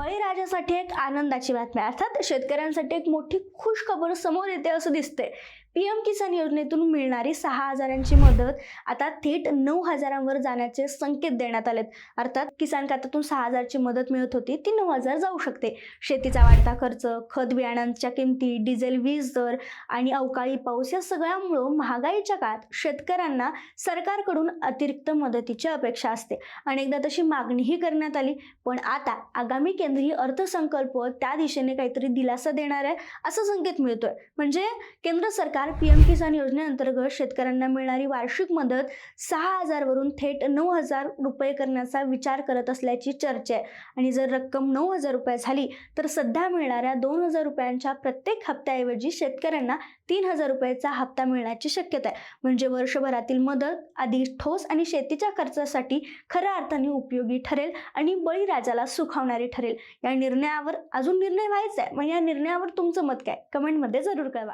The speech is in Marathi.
बळीराजासाठी एक आनंदाची बातमी अर्थात शेतकऱ्यांसाठी एक मोठी खुश खबर समोर येते असं दिसते पीएम किसान योजनेतून मिळणारी सहा हजारांची मदत आता थेट नऊ हजारांवर जाण्याचे संकेत देण्यात आलेत. अर्थात किसान खात्यातून सहा हजारची मदत मिळत होती ती नऊ हजार जाऊ शकते. शेतीचा वाढता खर्च खत बियाणांच्या किमती डिझेल वीज दर आणि अवकाळी पाऊस या सगळ्यामुळं महागाईच्या काळात शेतकऱ्यांना सरकारकडून अतिरिक्त मदतीची अपेक्षा असते. अनेकदा तशी मागणीही करण्यात आली पण आता आगामी केंद्रीय अर्थसंकल्प त्या दिशेने काहीतरी दिलासा देणार आहे असा संकेत मिळतोय. म्हणजे केंद्र सरकार पी एम किसान योजनेअंतर्गत शेतकऱ्यांना मिळणारी वार्षिक मदत सहा हजारवरून थेट नऊ हजार रुपये करण्याचा विचार करत असल्याची चर्चा आहे. आणि जर रक्कम नऊ हजार रुपये झाली तर सध्या मिळणाऱ्या दोन हजार रुपयांच्या प्रत्येक हप्त्याऐवजी शेतकऱ्यांना तीन हजार रुपयाचा हप्ता मिळण्याची शक्यता आहे. म्हणजे वर्षभरातील मदत अधिक ठोस आणि शेतीच्या खर्चासाठी खऱ्या अर्थाने उपयोगी ठरेल आणि बळीराजाला सुखावणारी ठरेल. या निर्णयावर अजून निर्णय व्हायचा आहे मग या निर्णयावर तुमचं मत काय? कमेंटमध्ये जरूर कळवा.